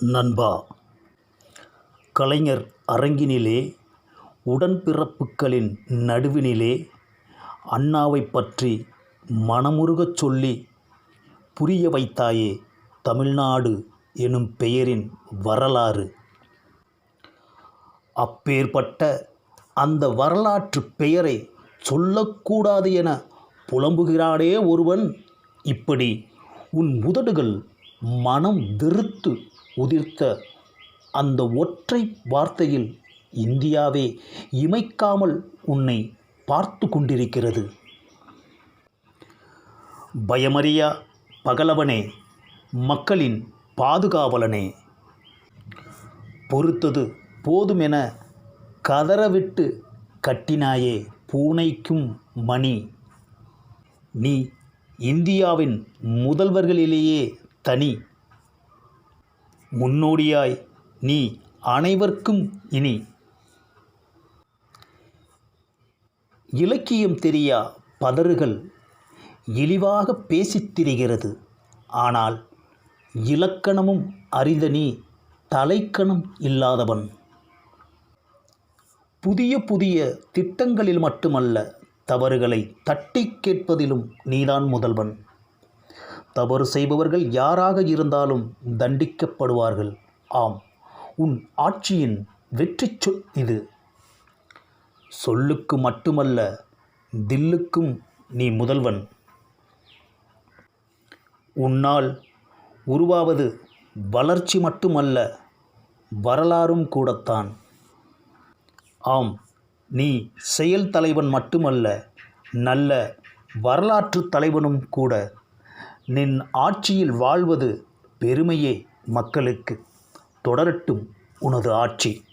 நண்பா கலைஞர் அரங்கினிலே உடன்பிறப்புகளின் நடுவினிலே அண்ணாவைப் பற்றி மனமுருகச் சொல்லி புரிய வைத்தாயே தமிழ்நாடு எனும் பெயரின் வரலாறு. அப்பேற்பட்ட அந்த வரலாற்று பெயரை சொல்லக்கூடாது என புலம்புகிறானே ஒருவன். இப்படி உன் உதடுகள் மனம் வெறுத்து உதிர்த்த அந்த ஒற்றை வார்த்தையில் இந்தியாவே இமைக்காமல் உன்னை பார்த்து கொண்டிருக்கிறது. பயமறியா பகலவனே மக்களின் பாதுகாவலனே. பொறுத்தது போதுமென கதறவிட்டு கட்டினாயே பூனைக்கும் மணி. நீ இந்தியாவின் முதல்வர்களிலேயே தனி. முன்னோடியாய் நீ அனைவர்க்கும் இனி. இலக்கியம் தெரியா பதறுகள் இழிவாக பேசித் திரிகிறது. ஆனால் இலக்கணமும் அறிந்த நீ தலைக்கணம் இல்லாதவன். புதிய புதிய திட்டங்களில் மட்டுமல்ல தவறுகளை தட்டி கேட்பதிலும் நீதான் முதல்வன். தவறு செய்பவர்கள் யாராக இருந்தாலும் தண்டிக்கப்படுவார்கள். ஆம் உன் ஆட்சியின் வெற்றி சொல் இது. சொல்லுக்கு மட்டுமல்ல தில்லுக்கும் நீ முதல்வன். உன்னால் உருவாவது வளர்ச்சி மட்டுமல்ல வரலாறும் கூடத்தான். ஆம் நீ செயல் தலைவன் மட்டுமல்ல நல்ல வரலாற்று தலைவனும் கூட. நின் ஆட்சியில் வாழ்வது பெருமையே மக்களுக்கு. தொடரட்டும் உனது ஆட்சி.